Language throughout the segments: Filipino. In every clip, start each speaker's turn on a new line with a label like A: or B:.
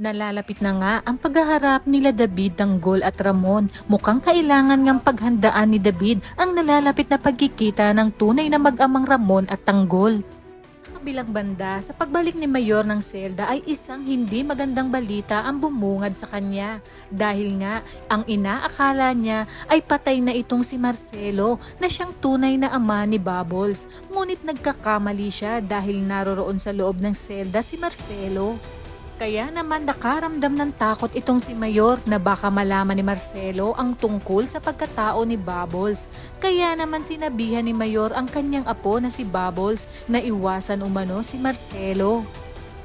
A: Nalalapit na nga ang paghaharap nila David Tanggol at Ramon. Mukhang kailangan ngang paghandaan ni David ang nalalapit na pagkikita ng tunay na mag-amang Ramon at Tanggol. Sa kabilang banda, sa pagbalik ni Mayor ng Selda ay isang hindi magandang balita ang bumungad sa kanya. Dahil nga, ang inaakala niya ay patay na itong si Marcelo na siyang tunay na ama ni Bubbles. Ngunit nagkakamali siya dahil naroroon sa loob ng selda si Marcelo. Kaya naman nakaramdam ng takot itong si Mayor na baka malaman ni Marcelo ang tungkol sa pagkatao ni Bubbles. Kaya naman sinabihan ni Mayor ang kanyang apo na si Bubbles na iwasan umano si Marcelo.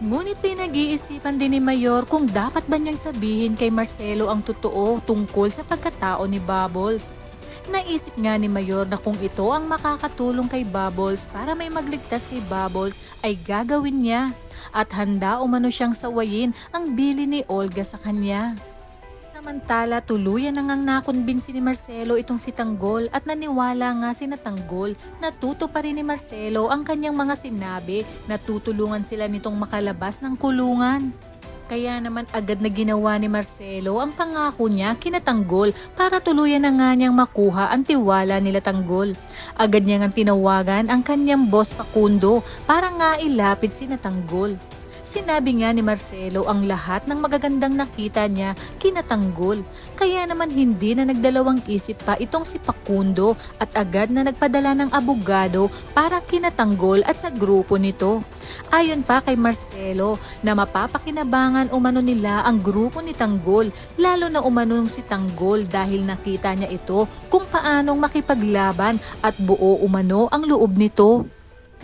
A: Ngunit pinag-iisipan din ni Mayor kung dapat ba niyang sabihin kay Marcelo ang totoo tungkol sa pagkatao ni Bubbles. Naisip nga ni Mayor na kung ito ang makakatulong kay Bubbles para may magligtas kay Bubbles ay gagawin niya at handa umano siyang sawayin ang bili ni Olga sa kanya. Samantala, tuluyan na ngang nakumbinsi ni Marcelo itong si Tanggol at naniwala nga si na Tanggol na tuto pa rin ni Marcelo ang kanyang mga sinabi na tutulungan sila nitong makalabas ng kulungan. Kaya naman agad na ginawa ni Marcelo ang pangako niya kina Tanggol para tuluyan na nga niyang makuha ang tiwala nila Tanggol. Agad niya nga tinawagan ang kanyang boss Pakundo para nga ilapit si Tanggol. Sinabi nga ni Marcelo ang lahat ng magagandang nakita niya kinatanggol. Kaya naman hindi na nagdalawang isip pa itong si Pakundo at agad na nagpadala ng abogado para kinatanggol at sa grupo nito. Ayon pa kay Marcelo na mapapakinabangan umano nila ang grupo ni Tanggol lalo na umano si Tanggol dahil nakita niya ito kung paanong makipaglaban at buo umano ang loob nito.